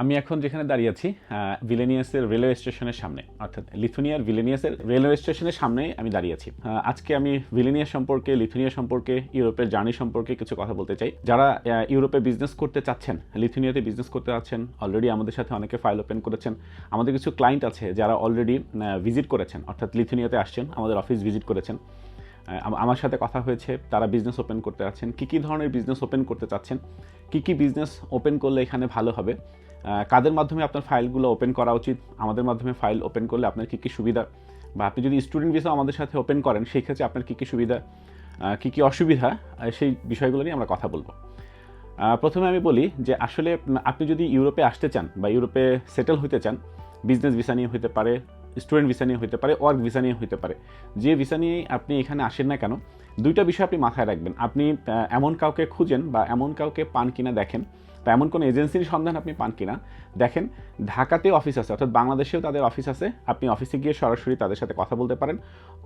আমি এখন যেখানে দাঁড়িয়ে আছি ভিলেনিয়াসের রেলওয়ে স্টেশনের সামনে, অর্থাৎ লিথুনিয়ার ভিলেনিয়াসের রেলওয়ে স্টেশনের সামনে আমি দাঁড়িয়ে আছি। আজকে আমি ভিলেনিয়াস সম্পর্কে লিথুনিয়া সম্পর্কে ইউরোপের জার্নি সম্পর্কে কিছু কথা বলতে চাই। যারা ইউরোপে বিজনেস করতে চাচ্ছেন লিথুনিয়াতে বিজনেস করতে চাচ্ছেন অলরেডি আমাদের সাথে অনেকে ফাইল ওপেন করেছেন, আমাদের কিছু ক্লায়েন্ট আছে যারা অলরেডি ভিজিট করেছেন, অর্থাৎ লিথুনিয়াতে আসছেন, আমাদের অফিস ভিজিট করেছেন। আমার সাথে কথা হয়েছে, তারা বিজনেস ওপেন করতে চাচ্ছেন কী কী ধরনের বিজনেস ওপেন করতে চাচ্ছেন, কী কী বিজনেস ওপেন করলে এখানে ভালো হবে কাদের মাধ্যমে আপনার ফাইলগুলো ওপেন করা উচিত? আমাদের মাধ্যমে ফাইল ওপেন করলে আপনার কী কী সুবিধা? বা আপনি যদি স্টুডেন্ট ভিসা আমাদের সাথে ওপেন করেন, সেই ক্ষেত্রে আপনার কী কী সুবিধা কী কী অসুবিধা সেই বিষয়গুলো নিয়ে আমরা কথা বলব। প্রথমে আমি বলি যে আসলে আপনি যদি ইউরোপে আসতে চান বা ইউরোপে সেটেল হতে চান বিজনেস ভিসা নিয়ে হতে পারে স্টুডেন্ট ভিসা নিয়ে হতে পারে ওয়ার্ক ভিসা নিয়ে হতে পারে, যে ভিসা নিয়ে আপনি এখানে আসেন না কেন, দুইটা বিষয় আপনি মাথায় রাখবেন। আপনি এমন কাউকে খুঁজেন বা এমন কাউকে পান কিনা দেখেন বা এমন কোনো এজেন্সির সন্ধান আপনি পান কিনা? দেখেন, ঢাকাতে অফিস আছে, অর্থাৎ বাংলাদেশেও তাদের অফিস আছে। আপনি অফিসে গিয়ে সরাসরি তাদের সাথে কথা বলতে পারেন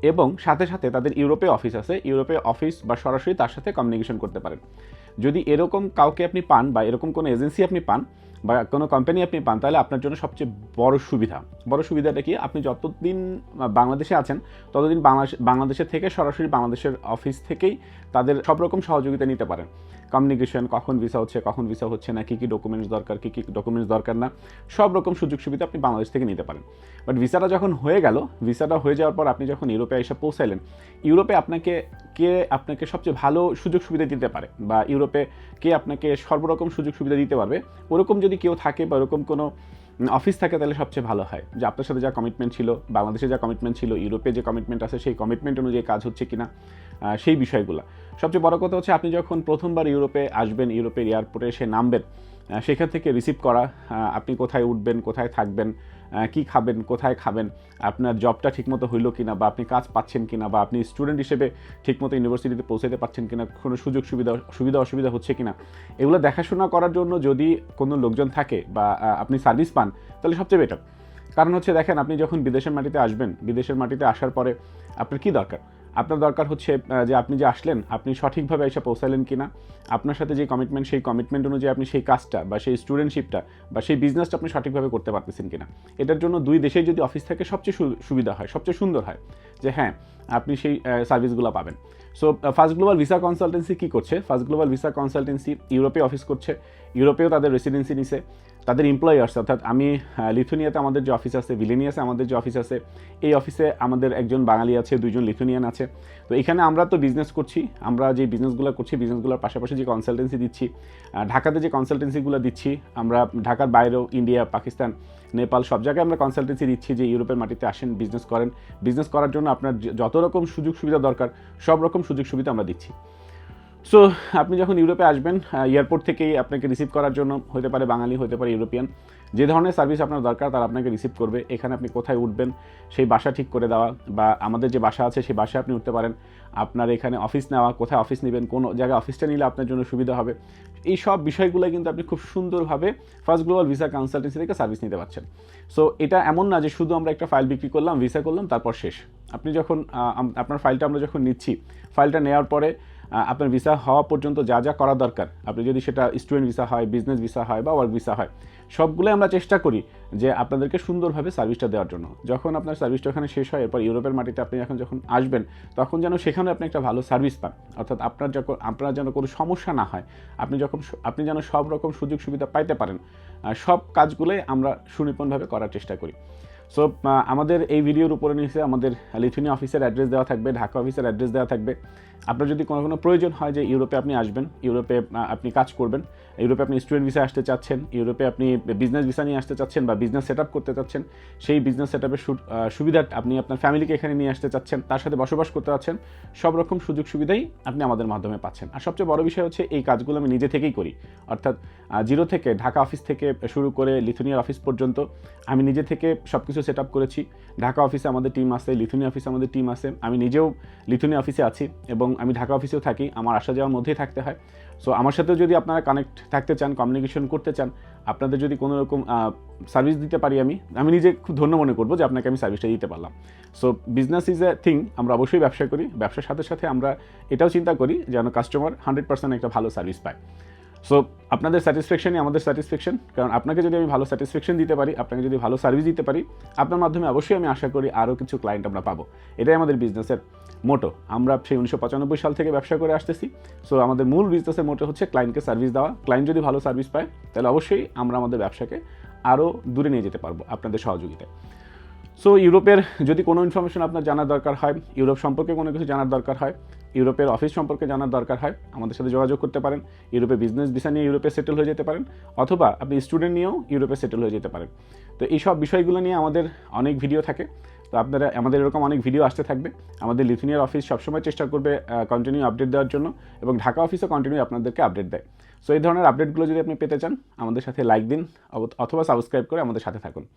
এবং সাথে সাথে তাদের ইউরোপে অফিস আছে, ইউরোপে অফিস বা সরাসরি তার সাথে কমিউনিকেশন করতে পারেন। যদি এরকম কাউকে আপনি পান বা এরকম কোনো এজেন্সি আপনি পান বা কোনো কোম্পানি আপনি পান, তাহলে আপনার জন্য সবচেয়ে বড় সুবিধা। বড় সুবিধাটা কি? আপনি যতদিন বাংলাদেশে আছেন, ততদিন বাংলাদেশ বাংলাদেশের থেকে সরাসরি বাংলাদেশের অফিস থেকেই তাদের সব রকম সহযোগিতা নিতে পারেন। কমিউনিকেশন কখন ভিসা হচ্ছে, কখন ভিসা হচ্ছে না, কী কী ডকুমেন্টস দরকার, কী কী ডকুমেন্টস দরকার না, সব রকম সুযোগ সুবিধা আপনি বাংলাদেশ থেকে নিতে পারেন। বাট ভিসাটা যখন হয়ে গেল ভিসাটা হয়ে যাওয়ার পর আপনি যখন ইউরোপে এসে পৌঁছাইলেন, ইউরোপে আপনাকে কে আপনাকে সবচেয়ে ভালো সুযোগ সুবিধা দিতে পারে বা ইউরোপে কে আপনাকে সর্বরকম সুযোগ সুবিধা দিতে পারবে, ওরকম যদি কেউ থাকে বা ওরকম কোনো অফিস থাকে তাহলে সবচেয়ে ভালো হয়। যে আপনার সাথে যা কমিটমেন্ট ছিল, বাংলাদেশে যা কমিটমেন্ট ছিল, ইউরোপে যে কমিটমেন্ট আছে, সেই কমিটমেন্ট অনুযায়ী কাজ হচ্ছে কিনা সেই বিষয়গুলো। সবচেয়ে বড় কথা হচ্ছে, আপনি যখন প্রথমবার ইউরোপে আসবেন, ইউরোপের এয়ারপোর্টে এসে নামবেন সেখান থেকে রিসিভ করা আপনি কোথায় উঠবেন, কোথায় থাকবেন কি খাবেন, কোথায় খাবেন, আপনার জবটা ঠিকমতো হইল কিনা বা আপনি কাজ পাচ্ছেন কিনা বা আপনি স্টুডেন্ট হিসেবে ঠিকমতো ইউনিভার্সিটিতে পৌঁছাতে পারছেন কিনা, কোনো সুযোগ সুবিধা সুবিধা অসুবিধা হচ্ছে কিনা, এগুলো দেখাশোনা করার জন্য যদি কোনো লোকজন থাকে বা আপনি সার্ভিস পান, তাহলে সবচেয়ে বেটার কারণ হচ্ছে দেখেন, আপনি যখন বিদেশের মাটিতে আসবেন, বিদেশের মাটিতে আসার পরে আপনার কি দরকার? আপনার দরকার হচ্ছে যে আপনি যে আসলেন, আপনি সঠিকভাবে এসে পৌঁছালেন কি না আপনার সাথে যে কমিটমেন্ট সেই কমিটমেন্ট অনুযায়ী আপনি সেই কাজটা বা সেই স্টুডেন্টশিপটা বা সেই বিজনেসটা আপনি সঠিকভাবে করতে পারতেছেন কিনা। এটার জন্য দুই দেশেই যদি অফিস থাকে, সবচেয়ে সুবিধা হয়, সবচেয়ে সুন্দর হয় যে হ্যাঁ আপনি সেই সার্ভিসগুলো পাবেন। So first global visa consultancy কী করছে? ফার্স্ট গ্লোবাল ভিসা কনসালটেন্সি ইউরোপে অফিস করছে। ইউরোপেও তাদের রেসিডেন্সি নিছে। তাদের এমপ্লয়ার্স অর্থাৎ আমি লিথুনিয়াতে আমাদের যে অফিস আছে ভিলেনিয়াসে আমাদের যে অফিস আছে, এই অফিসে আমাদের একজন বাঙালি আছে, দুইজন লিথুনিয়ান আছে। তো এখানে আমরা তো বিজনেস করছি, আমরা যে বিজনেসগুলো করছি বিজনেসগুলোর পাশাপাশি যে কনসালটেন্সি দিচ্ছি ঢাকাতে যে কনসালটেন্সিগুলো দিচ্ছি, আমরা ঢাকার বাইরেও ইন্ডিয়া পাকিস্তান নেপাল সব জায়গায় আমরা কনসালটেন্সি দিচ্ছি যে ইউরোপের মাটিতে আসেন বিজনেস করেন। বিজনেস করার জন্য আপনার যত রকম সুযোগ সুবিধা দরকার, সব রকম সুযোগ সুবিধা আমরা দিচ্ছি। সো আপনি যখন ইউরোপে আসবেন এয়ারপোর্ট থেকেই আপনাকে রিসিভ করার জন্য, হতে পারে বাঙালি, হতে পারে ইউরোপিয়ান, যে ধরনের সার্ভিস আপনার দরকার, তারা আপনাকে রিসিভ করবে। এখানে আপনি কোথায় উঠবেন, সেই বাসা ঠিক করে দেওয়া, বা আমাদের যে বাসা আছে, সেই বাসায় আপনি উঠতে পারেন। আপনার এখানে অফিস নেওয়া, কোথায় অফিস নেবেন, কোন জায়গায় অফিসটা নিলে আপনার জন্য সুবিধা হবে। এই সব বিষয়গুলো কিন্তু আপনি খুব সুন্দরভাবে ফার্স্ট গ্লোবাল ভিসা কনসালটেন্সি থেকে সার্ভিস নিতে পারছেন। সো এটা এমন না যে শুধু আমরা একটা ফাইল বিক্রি করলাম ভিসা করলাম, তারপর শেষ। আপনি যখন আপনার ফাইলটা আমরা যখন নিচ্ছি ফাইলটা নেওয়ার পরে আপনার ভিসা হওয়া পর্যন্ত যা যা করা দরকার। আপনি যদি সেটা স্টুডেন্ট ভিসা হয় বিজনেস ভিসা হয় বা ওয়ার্ক ভিসা হয়, সবগুলোই আমরা চেষ্টা করি যে আপনাদেরকে সুন্দরভাবে সার্ভিসটা দেওয়ার জন্য। যখন আপনার সার্ভিসটা ওখানে শেষ হয়, এরপর ইউরোপের মাটিতে আপনি এখন যখন আসবেন, তখন যেন সেখানে আপনি একটা ভালো সার্ভিস পান। অর্থাৎ আপনার যখন, আপনার যেন কোনো সমস্যা না হয়, আপনি যখন আপনি যেন সব রকম সুযোগ সুবিধা পাইতে পারেন সব কাজগুলোই আমরা সুনিপুণভাবে করার চেষ্টা করি। সো আমাদের এই ভিডিওর উপরে নিচে আমাদের লিথুনিয়া অফিসের অ্যাড্রেস দেওয়া থাকবে ঢাকা অফিসের অ্যাড্রেস দেওয়া থাকবে। আপনার যদি কোনো কোনো প্রয়োজন হয় যে ইউরোপে আপনি আসবেন ইউরোপে আপনি কাজ করবেন ইউরোপে আপনি স্টুডেন্ট ভিসা আসতে চাচ্ছেন ইউরোপে আপনি বিজনেস ভিসা নিয়ে আসতে চাচ্ছেন বা বিজনেস সেট করতে চাচ্ছেন, সেই বিজনেস সেট আপের সুবিধা আপনি আপনার ফ্যামিলিকে এখানে নিয়ে আসতে চাচ্ছেন, তার সাথে বসবাস করতে চাচ্ছেন, সব রকম সুযোগ সুবিধাই আপনি আমাদের মাধ্যমে পাচ্ছেন। আর সবচেয়ে বড় বিষয় হচ্ছে এই কাজগুলো আমি নিজে থেকেই করি। অর্থাৎ জিরো থেকে ঢাকা অফিস থেকে শুরু করে লিথুনিয়ার অফিস পর্যন্ত আমি নিজে থেকে সব কিছু সেট আপ করেছি। ঢাকা অফিসে আমাদের টিম আছে লিথুনিয়া অফিসে আমাদের টিম আছে। আমি নিজেও লিথুনিয়া অফিসে আছি এবং আমি ঢাকা অফিসেও থাকি, আমার আসা যাওয়ার মধ্যেই থাকতে হয়। সো আমার সাথেও যদি আপনারা কানেক্ট থাকতে চান কমিউনিকেশন করতে চান, আপনাদের যদি কোনো রকম সার্ভিস দিতে পারি আমি আমি নিজে খুব ধন্য মনে করব যে আপনাকে আমি সার্ভিসটা দিতে পারলাম। So business is a thing আমরা অবশ্যই ব্যবসা করি। ব্যবসার সাথে সাথে আমরা এটাও চিন্তা করি যেন কাস্টমার হান্ড্রেড পার্সেন্ট একটা ভালো সার্ভিস পায়। সো আপনাদের স্যাটিসফ্যাকশনই আমাদের স্যাটিসফ্যাকশন কারণ আপনাকে যদি আমি ভালো স্যাটিসফ্যাকশন দিতে পারি, আপনাকে যদি ভালো সার্ভিস দিতে পারি, আপনার মাধ্যমে অবশ্যই আমি আশা করি আরও কিছু ক্লায়েন্ট আমরা পাবো। এটাই আমাদের বিজনেসের মোটো আমরা সেই উনিশশো পঁচানব্বই সাল থেকে ব্যবসা করে আসতেছি। সো আমাদের মূল বিজনেসের মোটো হচ্ছে ক্লায়েন্টকে সার্ভিস দেওয়া। ক্লায়েন্ট যদি ভালো সার্ভিস পায়, তাহলে অবশ্যই আমরা আমাদের ব্যবসাকে আরও দূরে নিয়ে যেতে পারব আপনাদের সহযোগিতায়। সো ইউরোপের যদি কোনো ইনফরমেশন আপনার জানার দরকার হয়, ইউরোপ সম্পর্কে কোনো কিছু জানার দরকার হয় ইউরোপের অফিস সম্পর্কে জানার দরকার হয়, আমাদের সাথে যোগাযোগ করতে পারেন, ইউরোপে বিজনেস ভিসা নিয়ে ইউরোপে সেটেল হয়ে যেতে পারেন, অথবা আপনি স্টুডেন্ট নিয়েও ইউরোপে সেটেল হয়ে যেতে পারেন। তো এই সব বিষয়গুলো নিয়ে আমাদের অনেক ভিডিও থাকে। তো আপনারা, আমাদের এরকম অনেক ভিডিও আসতে থাকবে। আমাদের লিথুনিয়ার অফিস সবসময় চেষ্টা করবে কন্টিনিউ আপডেট দেওয়ার জন্য এবং ঢাকা অফিসও কন্টিনিউ আপনাদেরকে আপডেট দেয়। সো এই ধরনের আপডেটগুলো যদি আপনি পেতে চান, আমাদের সাথে লাইক দিন অথবা সাবস্ক্রাইব করে আমাদের সাথে থাকুন।